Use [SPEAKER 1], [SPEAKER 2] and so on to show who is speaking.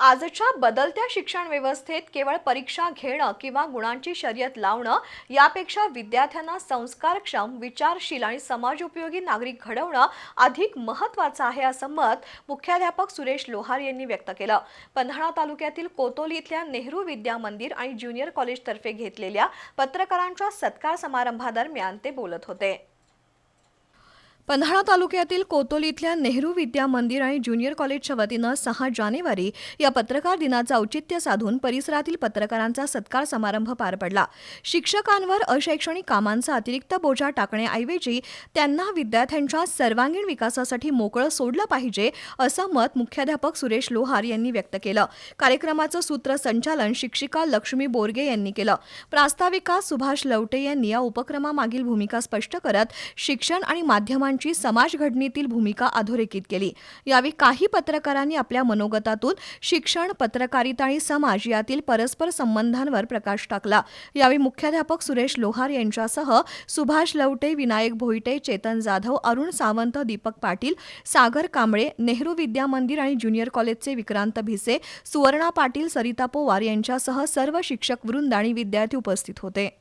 [SPEAKER 1] आजच्या बदलत्या शिक्षण व्यवस्थेत केवळ परीक्षा घेणं किंवा गुणांची शर्यत लावणं यापेक्षा विद्यार्थ्यांना संस्कारक्षम विचारशील आणि समाजोपयोगी नागरिक घडवणं अधिक महत्त्वाचं आहे असं मत मुख्याध्यापक सुरेश लोहार यांनी व्यक्त केलं. पन्हाळा तालुक्यातील कोतोली इथल्या नेहरू विद्या मंदिर आणि ज्युनियर कॉलेजतर्फे घेतलेल्या पत्रकारांच्या सत्कार समारंभादरम्यान ते बोलत होते. पन्हाळा तालुक्यातील कोतोली इथल्या नेहरू विद्या मंदिर आणि ज्युनियर कॉलेजच्या वतीनं सहा जानेवारी या पत्रकार दिनाचं औचित्य साधून परिसरातील पत्रकारांचा सत्कार समारंभ पार पडला. शिक्षकांवर अशैक्षणिक कामांचा अतिरिक्त बोजा टाकण्याऐवजी त्यांना विद्यार्थ्यांच्या सर्वांगीण विकासासाठी मोकळं सोडलं पाहिजे असं मत मुख्याध्यापक सुरेश लोहार यांनी व्यक्त केलं. कार्यक्रमाचं सूत्रसंचालन शिक्षिका लक्ष्मी बोरगे यांनी केलं. प्रास्ताविका सुभाष लवटे यांनी या उपक्रमामागील भूमिका स्पष्ट करत शिक्षण आणि माध्यमांच्या समाज घडणीतील भूमिका अधोरेखित केली. यावेळी काही पत्रकारांनी आपल्या मनोगतातून शिक्षण पत्रकारिता आणि समाज यातील परस्पर संबंधांवर प्रकाश टाकला. यावेळी मुख्याध्यापक सुरेश लोहार यांच्यासह सुभाष लवटे विनायक भोईटे चेतन जाधव अरुण सावंत दीपक पाटील सागर कांबळे नेहरू विद्या मंदिर आणि ज्युनियर कॉलेजचे विक्रांत भिसे सुवर्णा पाटील सरिता पोवार यांच्यासह सर्व शिक्षक वृंद आणि विद्यार्थी उपस्थित होते.